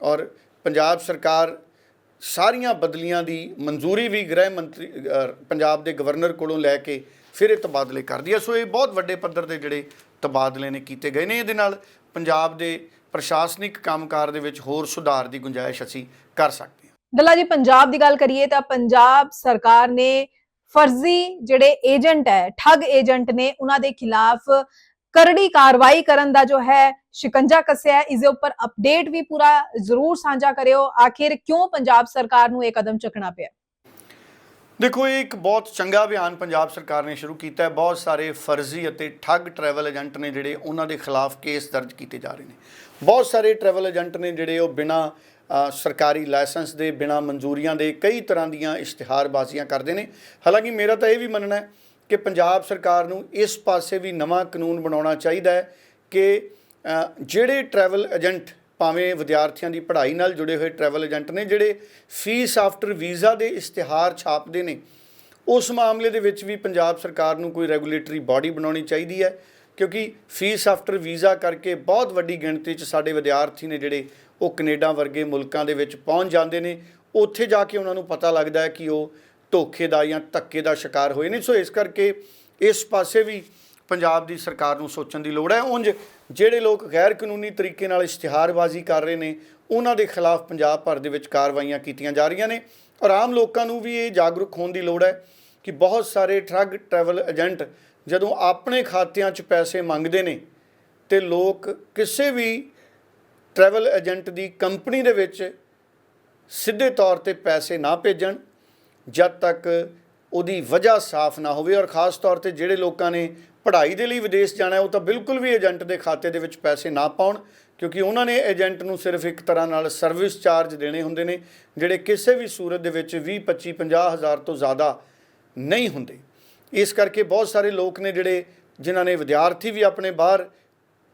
ਔਰ ਪੰਜਾਬ ਸਰਕਾਰ ਸਾਰੀਆਂ ਬਦਲੀਆਂ ਦੀ ਮਨਜ਼ੂਰੀ ਵੀ ਗ੍ਰਹਿ ਮੰਤਰੀ ਪੰਜਾਬ ਦੇ ਗਵਰਨਰ ਕੋਲੋਂ ਲੈ ਕੇ ਫਿਰ ਇਹ ਤਬਾਦਲੇ ਕਰਦੀ ਹੈ। ਸੋ ਇਹ ਬਹੁਤ ਵੱਡੇ ਪੱਧਰ ਦੇ ਜਿਹੜੇ ਤਬਾਦਲੇ ਨੇ ਕੀਤੇ ਗਏ ਨੇ, ਇਹਦੇ ਨਾਲ ਪੰਜਾਬ ਦੇ ਪ੍ਰਸ਼ਾਸਨਿਕ ਕੰਮਕਾਰ ਦੇ ਵਿੱਚ ਹੋਰ ਸੁਧਾਰ ਦੀ ਗੁੰਜਾਇਸ਼ ਅਸੀਂ ਕਰ ਸਕਦੇ ਹਾਂ। ਡੱਲਾ ਜੀ, ਪੰਜਾਬ ਦੀ ਗੱਲ ਕਰੀਏ ਤਾਂ ਪੰਜਾਬ ਸਰਕਾਰ ਨੇ ਫਰਜ਼ੀ ਜਿਹੜੇ ਏਜੰਟ ਹੈ, ਠੱਗ ਏਜੰਟ ਨੇ, ਉਹਨਾਂ ਦੇ ਖਿਲਾਫ ਕਰੜੀ ਕਾਰਵਾਈ ਕਰਨ ਦਾ ਜੋ ਹੈ, ਸ਼ਿਕੰਜਾ ਕੱਸਿਆ ਹੈ। ਇਸ ਦੇ ਉੱਪਰ ਅਪਡੇਟ ਵੀ ਪੂਰਾ ਜ਼ਰੂਰ ਸਾਂਝਾ ਕਰਿਓ। ਆਖਿਰ ਕਿਉਂ ਪੰਜਾਬ ਸਰਕਾਰ ਨੂੰ ਇਹ ਕਦਮ ਚੁੱਕਣਾ ਪਿਆ? ਦੇਖੋ, ਇਹ ਇੱਕ ਬਹੁਤ ਚੰਗਾ ਅਭਿਆਨ ਪੰਜਾਬ ਸਰਕਾਰ ਨੇ ਸ਼ੁਰੂ ਕੀਤਾ ਹੈ। ਬਹੁਤ ਸਾਰੇ ਫਰਜ਼ੀ ਅਤੇ ਠੱਗ ਟਰੈਵਲ ਏਜੰਟ ਨੇ ਜਿਹੜੇ ਉਹਨਾਂ ਦੇ ਖਿਲਾਫ ਕੇਸ ਦਰਜ ਕੀਤੇ ਜਾ ਰਹੇ ਨੇ। ਬਹੁਤ ਸਾਰੇ ਟਰੈਵਲ ਏਜੰਟ ਨੇ ਜਿਹੜੇ ਉਹ ਬਿਨਾਂ ਸਰਕਾਰੀ ਲਾਇਸੈਂਸ ਦੇ, ਬਿਨਾਂ ਮਨਜ਼ੂਰੀਆਂ ਦੇ ਕਈ ਤਰ੍ਹਾਂ ਦੀਆਂ ਇਸ਼ਤਿਹਾਰਬਾਜ਼ੀਆਂ ਕਰਦੇ ਨੇ। ਹਾਲਾਂਕਿ ਮੇਰਾ ਤਾਂ ਇਹ ਵੀ ਮੰਨਣਾ ਹੈ ਕਿ ਪੰਜਾਬ ਸਰਕਾਰ ਨੂੰ ਇਸ ਪਾਸੇ ਵੀ ਨਵਾਂ ਕਾਨੂੰਨ ਬਣਾਉਣਾ ਚਾਹੀਦਾ ਹੈ ਕਿ ਜਿਹੜੇ ਟਰੈਵਲ ਏਜੰਟ ਭਾਵੇਂ ਵਿਦਿਆਰਥੀਆਂ ਦੀ ਪੜ੍ਹਾਈ ਨਾਲ ਜੁੜੇ ਹੋਏ ਟਰੈਵਲ ਏਜੰਟ ਨੇ, ਜਿਹੜੇ ਫੀਸ ਆਫਟਰ ਵੀਜ਼ਾ ਦੇ ਇਸ਼ਤਿਹਾਰ ਛਾਪਦੇ ਨੇ, ਉਸ ਮਾਮਲੇ ਦੇ ਵਿੱਚ ਵੀ ਪੰਜਾਬ ਸਰਕਾਰ ਨੂੰ ਕੋਈ ਰੈਗੂਲੇਟਰੀ ਬਾਡੀ ਬਣਾਉਣੀ ਚਾਹੀਦੀ ਹੈ, ਕਿਉਂਕਿ ਫੀਸ ਆਫਟਰ ਵੀਜ਼ਾ ਕਰਕੇ ਬਹੁਤ ਵੱਡੀ ਗਿਣਤੀ 'ਚ ਸਾਡੇ ਵਿਦਿਆਰਥੀ ਨੇ ਜਿਹੜੇ ਉਹ ਕੈਨੇਡਾ ਵਰਗੇ ਮੁਲਕਾਂ ਦੇ ਵਿੱਚ ਪਹੁੰਚ ਜਾਂਦੇ ਨੇ, ਉੱਥੇ ਜਾ ਕੇ ਉਹਨਾਂ ਨੂੰ ਪਤਾ ਲੱਗਦਾ ਹੈ ਕਿ ਉਹ ਧੋਖੇ ਦਾ ਜਾਂ ਧੱਕੇ ਦਾ ਸ਼ਿਕਾਰ ਹੋਏ ਨੇ। ਸੋ ਇਸ ਕਰਕੇ ਇਸ ਪਾਸੇ ਵੀ ਪੰਜਾਬ ਦੀ ਸਰਕਾਰ ਨੂੰ ਸੋਚਣ ਦੀ ਲੋੜ ਹੈ। ਉਂਝ ਜਿਹੜੇ ਲੋਕ ਗੈਰ ਕਾਨੂੰਨੀ ਤਰੀਕੇ ਨਾਲ ਇਸ਼ਤਿਹਾਰਬਾਜ਼ੀ ਕਰ ਰਹੇ ਨੇ, ਉਹਨਾਂ ਦੇ ਖਿਲਾਫ ਪੰਜਾਬ ਭਰ ਦੇ ਵਿੱਚ ਕਾਰਵਾਈਆਂ ਕੀਤੀਆਂ ਜਾ ਰਹੀਆਂ ਨੇ। ਔਰ ਆਮ ਲੋਕਾਂ ਨੂੰ ਵੀ ਇਹ ਜਾਗਰੂਕ ਹੋਣ ਦੀ ਲੋੜ ਹੈ ਕਿ ਬਹੁਤ ਸਾਰੇ ਠੱਗ ਟਰੈਵਲ ਏਜੰਟ ਜਦੋਂ ਆਪਣੇ ਖਾਤਿਆਂ 'ਚ ਪੈਸੇ ਮੰਗਦੇ ਨੇ, ਤੇ ਲੋਕ ਕਿਸੇ ਵੀ ਟਰੈਵਲ ਏਜੰਟ ਦੀ ਕੰਪਨੀ ਦੇ ਵਿੱਚ ਸਿੱਧੇ ਤੌਰ ਤੇ ਪੈਸੇ ਨਾ ਭੇਜਣ, ਜਦ ਤੱਕ ਉਹਦੀ ਵਜ੍ਹਾ ਸਾਫ਼ ਨਾ ਹੋਵੇ ਔਰ ਖਾਸ ਤੌਰ ਤੇ ਜਿਹੜੇ ਲੋਕਾਂ ਨੇ ਪੜ੍ਹਾਈ ਦੇ ਲਈ ਵਿਦੇਸ਼ ਜਾਣਾ ਉਹ ਤਾਂ ਬਿਲਕੁਲ ਵੀ ਏਜੰਟ ਦੇ ਖਾਤੇ ਦੇ ਵਿੱਚ ਪੈਸੇ ਨਾ ਪਾਉਣ, ਕਿਉਂਕਿ ਉਹਨਾਂ ਨੇ ਏਜੰਟ ਨੂੰ ਸਿਰਫ ਇੱਕ ਤਰ੍ਹਾਂ ਨਾਲ ਸਰਵਿਸ ਚਾਰਜ ਦੇਣੇ ਹੁੰਦੇ ਨੇ, ਜਿਹੜੇ ਕਿਸੇ ਵੀ ਸੂਰਤ ਦੇ ਵਿੱਚ 20 25 50 ਹਜ਼ਾਰ ਤੋਂ ਜ਼ਿਆਦਾ ਨਹੀਂ ਹੁੰਦੇ। ਇਸ ਕਰਕੇ ਬਹੁਤ ਸਾਰੇ ਲੋਕ ਨੇ ਜਿਹੜੇ, ਜਿਨ੍ਹਾਂ ਨੇ ਵਿਦਿਆਰਥੀ ਵੀ ਆਪਣੇ ਬਾਹਰ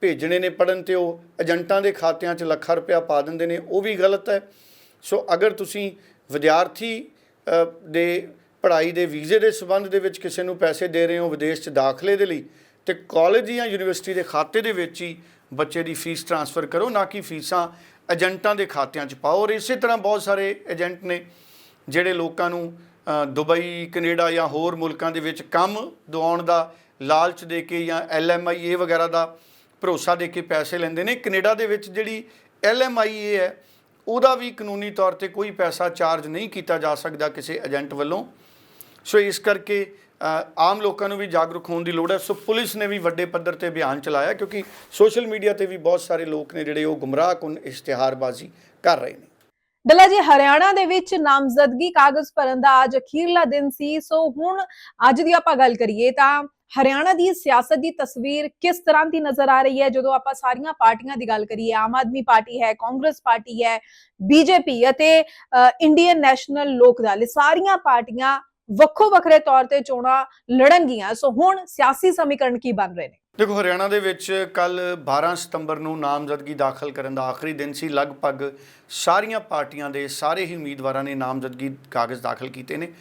ਭੇਜਣੇ ਨੇ ਪੜਨ ਤੇ ਉਹ ਏਜੰਟਾਂ ਦੇ ਖਾਤਿਆਂ 'ਚ ਲੱਖਾਂ ਰੁਪਇਆ ਪਾ ਦਿੰਦੇ ਨੇ, ਉਹ ਵੀ ਗਲਤ ਹੈ। ਸੋ ਅਗਰ ਤੁਸੀਂ ਵਿਦਿਆਰਥੀ ਦੇ ਪੜ੍ਹਾਈ ਦੇ ਵੀਜ਼ੇ ਦੇ ਸਬੰਧ ਦੇ ਵਿੱਚ ਕਿਸੇ ਨੂੰ ਪੈਸੇ ਦੇ ਰਹੇ ਹੋ ਵਿਦੇਸ਼ 'ਚ ਦਾਖਲੇ ਦੇ ਲਈ, ਤੇ ਕਾਲਜ ਜਾਂ ਯੂਨੀਵਰਸਿਟੀ ਦੇ ਖਾਤੇ ਦੇ ਵਿੱਚ ਹੀ ਬੱਚੇ ਦੀ ਫੀਸ ਟ੍ਰਾਂਸਫਰ ਕਰੋ, ਨਾ ਕਿ ਫੀਸਾਂ ਏਜੰਟਾਂ ਦੇ ਖਾਤਿਆਂ 'ਚ ਪਾਓ। ਔਰ ਇਸੇ ਤਰ੍ਹਾਂ ਬਹੁਤ ਸਾਰੇ ਏਜੰਟ ਨੇ ਜਿਹੜੇ ਲੋਕਾਂ ਨੂੰ ਦੁਬਈ, ਕੈਨੇਡਾ ਜਾਂ ਹੋਰ ਮੁਲਕਾਂ ਦੇ ਵਿੱਚ ਕੰਮ ਦਿਵਾਉਣ ਦਾ ਲਾਲਚ ਦੇ ਕੇ ਜਾਂ ਐਲਐਮਆਈਏ ਵਗੈਰਾ ਦਾ ਭਰੋਸਾ ਦੇ ਕੇ ਪੈਸੇ ਲੈਂਦੇ ਨੇ। ਕੈਨੇਡਾ ਦੇ ਵਿੱਚ ਜਿਹੜੀ ਐਲਐਮਆਈਏ ਹੈ, ਉਹਦਾ ਵੀ ਕਾਨੂੰਨੀ ਤੌਰ ਤੇ ਕੋਈ ਪੈਸਾ ਚਾਰਜ ਨਹੀਂ ਕੀਤਾ ਜਾ ਸਕਦਾ ਕਿਸੇ ਏਜੰਟ ਵੱਲੋਂ। ਸੋ ਇਸ ਕਰਕੇ ਆਮ ਲੋਕਾਂ ਨੂੰ ਵੀ ਜਾਗਰੂਕ ਹੋਣ ਦੀ ਲੋੜ ਹੈ। ਸੋ ਪੁਲਿਸ ਨੇ ਵੀ ਵੱਡੇ ਪੱਧਰ ਤੇ ਅਭਿਆਨ ਚਲਾਇਆ, ਕਿਉਂਕਿ ਸੋਸ਼ਲ ਮੀਡੀਆ ਤੇ ਵੀ ਬਹੁਤ ਸਾਰੇ ਲੋਕ ਨੇ ਜਿਹੜੇ ਉਹ ਗੁੰਮਰਾਹਕੁਨ ਇਸ਼ਤਿਹਾਰਬਾਜ਼ੀ ਕਰ ਰਹੇ ਨੇ। ਡੱਲਾ ਜੀ, ਹਰਿਆਣਾ ਦੇ ਵਿੱਚ ਨਾਮਜ਼ਦਗੀ ਕਾਗਜ਼ ਭਰਨ ਦਾ ਅੱਜ ਅਖੀਰਲਾ ਦਿਨ ਸੀ। ਸੋ ਹੁਣ ਅੱਜ ਦੀ ਆਪਾਂ ਗੱਲ ਕਰੀਏ ਤਾਂ ਹਰਿਆਣਾ ਦੀ ਸਿਆਸਤ ਦੀ ਤਸਵੀਰ ਕਿਸ ਤਰ੍ਹਾਂ ਦੀ ਨਜ਼ਰ ਆ ਰਹੀ ਹੈ? ਜਦੋਂ ਆਪਾਂ ਸਾਰੀਆਂ ਪਾਰਟੀਆਂ ਦੀ ਗੱਲ ਕਰੀਏ, ਆਮ ਆਦਮੀ ਪਾਰਟੀ ਹੈ, ਕਾਂਗਰਸ ਪਾਰਟੀ ਹੈ, ਬੀਜੇਪੀ ਅਤੇ ਇੰਡੀਅਨ ਨੈਸ਼ਨਲ ਲੋਕ ਦਲ, ਇਹ ਸਾਰੀਆਂ ਪਾਰਟੀਆਂ ਵੱਖੋ ਵੱਖਰੇ ਤੌਰ ਤੇ ਚੋਣਾਂ ਲੜਨਗੀਆਂ। ਸੋ ਹੁਣ ਸਿਆਸੀ ਸਮੀਕਰਨ ਕੀ ਬਣ ਰਹੇ ਨੇ? ਦੇਖੋ, ਹਰਿਆਣਾ ਦੇ ਵਿੱਚ ਕੱਲ 12 ਸਤੰਬਰ ਨੂੰ ਨਾਮਜ਼ਦਗੀ ਦਾਖਲ ਕਰਨ ਦਾ ਆਖਰੀ ਦਿਨ ਸੀ। ਲਗਭਗ ਸਾਰੀਆਂ ਪਾਰਟੀਆਂ ਦੇ ਸਾਰੇ ਹੀ ਉਮੀਦਵਾਰਾਂ ਨੇ ਨਾਮਜ਼ਦਗੀ ਕਾਗਜ਼ ਦਾਖਲ ਕੀਤੇ ਨੇ।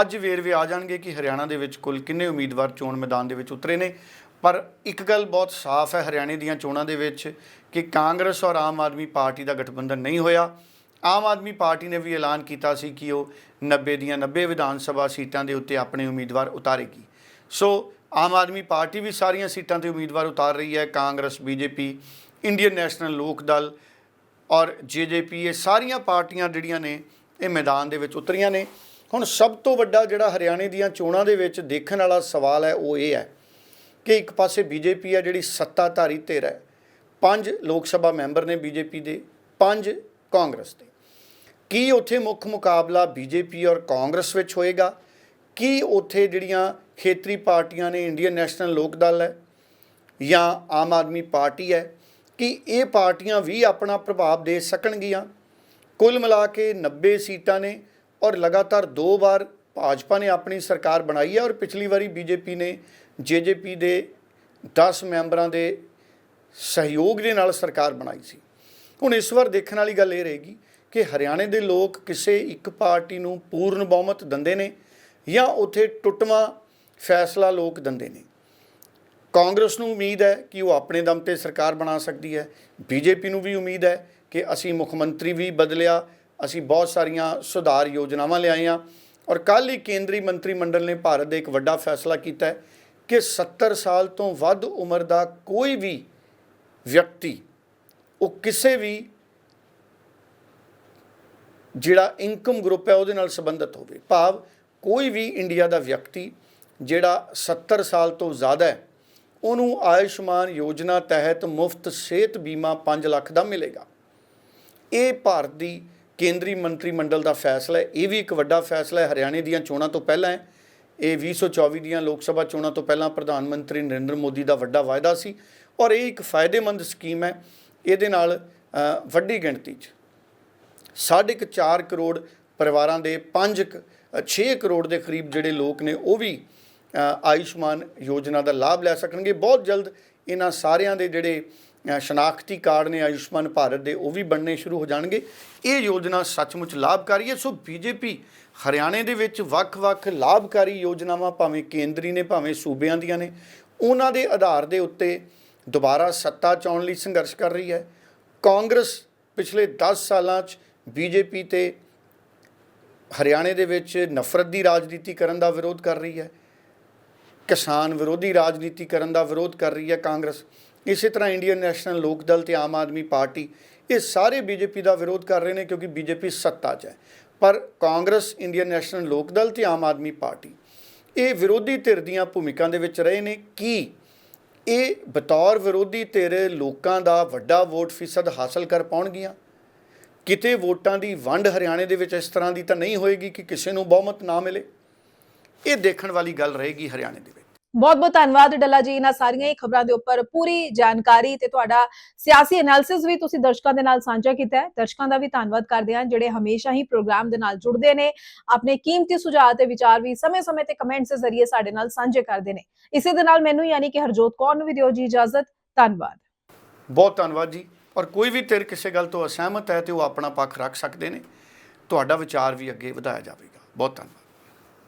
ਅੱਜ ਵੇਰਵੇ ਆ ਜਾਣਗੇ ਕਿ ਹਰਿਆਣਾ ਦੇ ਵਿੱਚ ਕੁੱਲ ਕਿੰਨੇ ਉਮੀਦਵਾਰ ਚੋਣ ਮੈਦਾਨ ਦੇ ਵਿੱਚ ਉਤਰੇ ਨੇ। ਪਰ ਇੱਕ ਗੱਲ ਬਹੁਤ ਸਾਫ਼ ਹੈ, ਹਰਿਆਣੇ ਦੀਆਂ ਚੋਣਾਂ ਦੇ ਵਿੱਚ ਕਿ ਕਾਂਗਰਸ ਔਰ ਆਮ ਆਦਮੀ ਪਾਰਟੀ ਦਾ ਗਠਬੰਧਨ ਨਹੀਂ ਹੋਇਆ। ਆਮ ਆਦਮੀ ਪਾਰਟੀ ਨੇ ਵੀ ਐਲਾਨ ਕੀਤਾ ਸੀ ਕਿ ਉਹ 90 ਦੀਆਂ 90 ਵਿਧਾਨ ਸਭਾ ਸੀਟਾਂ ਦੇ ਉੱਤੇ ਆਪਣੇ ਉਮੀਦਵਾਰ ਉਤਾਰੇਗੀ। ਸੋ ਆਮ ਆਦਮੀ ਪਾਰਟੀ ਵੀ ਸਾਰੀਆਂ ਸੀਟਾਂ ਤੇ ਉਮੀਦਵਾਰ ਉਤਾਰ ਰਹੀ ਹੈ। Congress, BJP, Indian national Lok Dal ਔਰ ਜੇਜੇਪੀ ਇਹ ਸਾਰੀਆਂ ਪਾਰਟੀਆਂ ਜਿਹੜੀਆਂ ਨੇ, ਇਹ ਮੈਦਾਨ ਦੇ ਵਿੱਚ ਉਤਰੀਆਂ ਨੇ। ਹੁਣ ਸਭ ਤੋਂ ਵੱਡਾ ਜਿਹੜਾ ਹਰਿਆਣੇ ਦੀਆਂ ਚੋਣਾਂ ਦੇ ਵਿੱਚ ਦੇਖਣ ਵਾਲਾ ਸਵਾਲ ਹੈ, ਉਹ ਇਹ ਹੈ ਕਿ ਇੱਕ ਪਾਸੇ ਬੀਜੇਪੀ ਹੈ ਜਿਹੜੀ ਸੱਤਾਧਾਰੀ ਧਿਰ ਹੈ। ਪੰਜ ਲੋਕ ਸਭਾ ਮੈਂਬਰ ਨੇ ਬੀਜੇਪੀ ਦੇ, ਪੰਜ ਕਾਂਗਰਸ ਦੇ। ਕੀ ਉੱਥੇ ਮੁੱਖ ਮੁਕਾਬਲਾ ਬੀਜੇਪੀ ਔਰ ਕਾਂਗਰਸ ਵਿੱਚ ਹੋਏਗਾ? ਕੀ ਉੱਥੇ ਜਿਹੜੀਆਂ ਖੇਤਰੀ ਪਾਰਟੀਆਂ ਨੇ ਇੰਡੀਅਨ ਨੈਸ਼ਨਲ ਲੋਕ ਦਲ ਹੈ ਜਾਂ ਆਮ ਆਦਮੀ ਪਾਰਟੀ ਹੈ, ਕਿ ਇਹ ਪਾਰਟੀਆਂ ਵੀ ਆਪਣਾ ਪ੍ਰਭਾਵ ਦੇ ਸਕਣਗੀਆਂ? ਕੁੱਲ ਮਿਲਾ ਕੇ 90 ਸੀਟਾਂ ਨੇ ਔਰ ਲਗਾਤਾਰ ਦੋ ਵਾਰ ਭਾਜਪਾ ਨੇ ਆਪਣੀ ਸਰਕਾਰ ਬਣਾਈ ਹੈ ਔਰ ਪਿਛਲੀ ਵਾਰੀ ਬੀਜੇਪੀ ਨੇ ਜੇਜੇਪੀ ਦੇ 10 ਮੈਂਬਰਾਂ ਦੇ ਸਹਿਯੋਗ ਦੇ ਨਾਲ ਸਰਕਾਰ ਬਣਾਈ ਸੀ। ਹੁਣ ਇਸ ਵਾਰ ਦੇਖਣ ਵਾਲੀ ਗੱਲ ਇਹ ਰਹੇਗੀ ਕਿ ਹਰਿਆਣੇ ਦੇ ਲੋਕ ਕਿਸੇ ਇੱਕ ਪਾਰਟੀ ਨੂੰ ਪੂਰਨ ਬਹੁਮਤ ਦਿੰਦੇ ਨੇ ਜਾਂ ਉੱਥੇ ਟੁੱਟਵਾਂ ਫੈਸਲਾ ਲੋਕ ਦਿੰਦੇ ਨੇ। ਕਾਂਗਰਸ ਨੂੰ ਉਮੀਦ ਹੈ ਕਿ ਉਹ ਆਪਣੇ ਦਮ ਤੇ ਸਰਕਾਰ ਬਣਾ ਸਕਦੀ ਹੈ। ਬੀਜੇਪੀ ਨੂੰ ਵੀ ਉਮੀਦ ਹੈ ਕਿ ਅਸੀਂ ਮੁੱਖ ਮੰਤਰੀ ਵੀ ਬਦਲਿਆ, ਅਸੀਂ ਬਹੁਤ ਸਾਰੀਆਂ ਸੁਧਾਰ ਯੋਜਨਾਵਾਂ ਲਿਆਏ ਹਾਂ ਔਰ ਕੱਲ੍ਹ ਹੀ ਕੇਂਦਰੀ ਮੰਤਰੀ ਮੰਡਲ ਨੇ ਭਾਰਤ ਦੇ ਇੱਕ ਵੱਡਾ ਫੈਸਲਾ ਕੀਤਾ ਹੈ ਕਿ 70 ਸਾਲ ਤੋਂ ਵੱਧ ਉਮਰ ਦਾ ਕੋਈ ਵੀ ਵਿਅਕਤੀ, ਉਹ ਕਿਸੇ ਵੀ ਜਿਹੜਾ ਇਨਕਮ ਗਰੁੱਪ ਹੈ, ਉਹਦੇ ਨਾਲ ਸੰਬੰਧਿਤ ਹੋਵੇ। ਭਾਵ ਕੋਈ ਵੀ ਇੰਡੀਆ ਦਾ ਵਿਅਕਤੀ ਜਿਹੜਾ 70 ਸਾਲ ਤੋਂ ਜ਼ਿਆਦਾ ਹੈ, ਉਹਨੂੰ ਆਯੁਸ਼ਮਾਨ ਯੋਜਨਾ ਤਹਿਤ ਮੁਫਤ ਸਿਹਤ ਬੀਮਾ 5 ਲੱਖ ਦਾ ਮਿਲੇਗਾ। ਇਹ ਭਾਰਤ ਦੀ ਕੇਂਦਰੀ ਮੰਤਰੀ ਮੰਡਲ ਦਾ ਫੈਸਲਾ ਹੈ। ਇਹ ਵੀ ਇੱਕ ਵੱਡਾ ਫੈਸਲਾ ਹੈ। ਹਰਿਆਣੇ ਦੀਆਂ ਚੋਣਾਂ ਤੋਂ ਪਹਿਲਾਂ ਹੈ। ਇਹ 2024 ਦੀਆਂ ਲੋਕ ਸਭਾ ਚੋਣਾਂ ਤੋਂ ਪਹਿਲਾਂ ਪ੍ਰਧਾਨ ਮੰਤਰੀ ਨਰਿੰਦਰ ਮੋਦੀ ਦਾ ਵੱਡਾ ਵਾਅਦਾ ਸੀ। ਔਰ ਇਹ ਇੱਕ ਫਾਇਦੇਮੰਦ ਸਕੀਮ ਹੈ। ਇਹਦੇ ਨਾਲ ਵੱਡੀ ਗਿਣਤੀ 'ਚ ਸਾਢੇ ਕੁ 4 ਕਰੋੜ ਪਰਿਵਾਰਾਂ ਦੇ 5 6 ਕਰੋੜ ਦੇ ਕਰੀਬ ਜਿਹੜੇ ਲੋਕ ਨੇ, ਉਹ ਵੀ ਆਯੁਸ਼ਮਾਨ ਯੋਜਨਾ ਦਾ ਲਾਭ ਲੈ ਸਕਣਗੇ। ਬਹੁਤ ਜਲਦ ਇਹਨਾਂ ਸਾਰਿਆਂ ਦੇ ਜਿਹੜੇ ਸ਼ਨਾਖਤੀ ਕਾਰਡ ਨੇ ਆਯੁਸ਼ਮਾਨ ਭਾਰਤ ਦੇ, ਉਹ ਵੀ ਬਣਨੇ ਸ਼ੁਰੂ ਹੋ ਜਾਣਗੇ। ਇਹ ਯੋਜਨਾ ਸੱਚਮੁੱਚ ਲਾਭਕਾਰੀ ਹੈ। ਸੋ ਬੀਜੇਪੀ ਹਰਿਆਣੇ ਦੇ ਵਿੱਚ ਵੱਖ-ਵੱਖ ਲਾਭਕਾਰੀ ਯੋਜਨਾਵਾਂ, ਭਾਵੇਂ ਕੇਂਦਰੀ ਨੇ, ਭਾਵੇਂ ਸੂਬਿਆਂ ਦੀਆਂ ਨੇ, ਉਹਨਾਂ ਦੇ ਆਧਾਰ ਦੇ ਉੱਤੇ ਦੁਬਾਰਾ ਸੱਤਾ ਚਾਉਣ ਲਈ ਸੰਘਰਸ਼ ਕਰ ਰਹੀ ਹੈ। ਕਾਂਗਰਸ ਪਿਛਲੇ 10 ਸਾਲਾਂ 'ਚ ਬੀਜੇਪੀ ਤੇ ਹਰਿਆਣੇ ਦੇ ਵਿੱਚ ਨਫ਼ਰਤ ਦੀ ਰਾਜਨੀਤੀ ਕਰਨ ਦਾ ਵਿਰੋਧ ਕਰ ਰਹੀ ਹੈ, ਕਿਸਾਨ ਵਿਰੋਧੀ ਰਾਜਨੀਤੀ ਕਰਨ ਦਾ ਵਿਰੋਧ ਕਰ ਰਹੀ ਹੈ ਕਾਂਗਰਸ, ਇਸੇ ਤਰ੍ਹਾਂ ਇੰਡੀਅਨ ਨੈਸ਼ਨਲ ਲੋਕ ਦਲ ਤੇ ਆਮ ਆਦਮੀ ਪਾਰਟੀ, ਇਹ ਸਾਰੇ ਬੀਜੇਪੀ ਦਾ ਵਿਰੋਧ ਕਰ ਰਹੇ ਨੇ ਕਿਉਂਕਿ ਬੀਜੇਪੀ ਸੱਤਾ 'ਚ ਹੈ। ਪਰ ਕਾਂਗਰਸ, ਇੰਡੀਅਨ ਨੈਸ਼ਨਲ ਲੋਕ ਦਲ ਤੇ ਆਮ ਆਦਮੀ ਪਾਰਟੀ, ਇਹ ਵਿਰੋਧੀ ਧਿਰ ਦੀਆਂ ਭੂਮਿਕਾ ਦੇ ਵਿੱਚ ਰਹੇ ਨੇ ਕੀ? ਇਹ ਬਤੌਰ ਵਿਰੋਧੀ ਧਿਰ ਲੋਕਾਂ ਦਾ ਵੱਡਾ ਵੋਟ ਫੀਸਦ ਹਾਸਲ ਕਰ ਪਾਉਣਗੀਆਂ? ਕਿਤੇ ਵੋਟਾਂ ਦੀ ਵੰਡ ਹਰਿਆਣੇ ਦੇ ਵਿੱਚ ਇਸ ਤਰ੍ਹਾਂ ਦੀ ਤਾਂ ਨਹੀਂ ਹੋਏਗੀ ਕਿ ਕਿਸੇ ਨੂੰ ਬਹੁਮਤ ਨਾ ਮਿਲੇ? ਇਹ ਦੇਖਣ ਵਾਲੀ ਗੱਲ ਰਹੇਗੀ ਹਰਿਆਣੇ ਦੇ ਵਿੱਚ। ਬਹੁਤ ਬਹੁਤ ਧੰਨਵਾਦ ਡੱਲਾ ਜੀ ਇਹਨਾਂ ਸਾਰੀਆਂ ਹੀ ਖਬਰਾਂ ਦੇ ਉੱਪਰ ਪੂਰੀ ਜਾਣਕਾਰੀ ਤੇ ਤੁਹਾਡਾ ਸਿਆਸੀ ਐਨਾਲਿਸਿਸ ਵੀ ਤੁਸੀਂ ਦਰਸ਼ਕਾਂ ਦੇ ਨਾਲ ਸਾਂਝਾ ਕੀਤਾ ਹੈ। ਦਰਸ਼ਕਾਂ ਦਾ ਵੀ ਧੰਨਵਾਦ ਕਰਦੇ ਹਾਂ ਜਿਹੜੇ ਹਮੇਸ਼ਾ ਹੀ ਪ੍ਰੋਗਰਾਮ ਦੇ ਨਾਲ ਜੁੜਦੇ ਨੇ ਆਪਣੇ ਕੀਮਤੀ ਸੁਝਾਅ ਤੇ ਵਿਚਾਰ ਵੀ ਸਮੇਂ-ਸਮੇਂ ਤੇ ਕਮੈਂਟਸ ਦੇ ਜ਼ਰੀਏ ਸਾਡੇ ਨਾਲ ਸਾਂਝੇ ਕਰਦੇ ਨੇ। ਇਸੇ ਦੇ ਨਾਲ ਮੈਨੂੰ ਯਾਨੀ ਕਿ ਹਰਜੋਤ ਕੌਰ ਨੂੰ ਵੀ ਦਿਓ ਜੀ ਇਜਾਜ਼ਤ। ਧੰਨਵਾਦ। ਬਹੁਤ ਧੰਨਵਾਦ ਜੀ। ਔਰ ਕੋਈ ਵੀ ਧਿਰ ਕਿਸੇ ਗੱਲ ਤੋਂ ਅਸਹਿਮਤ ਹੈ ਤੇ ਉਹ ਆਪਣਾ ਪੱਖ ਰੱਖ ਸਕਦੇ ਨੇ। ਤੁਹਾਡਾ ਵਿਚਾਰ ਵੀ ਅੱਗੇ ਵਧਾਇਆ ਜਾਵੇਗਾ। ਬਹੁਤ ਧੰਨਵਾਦ।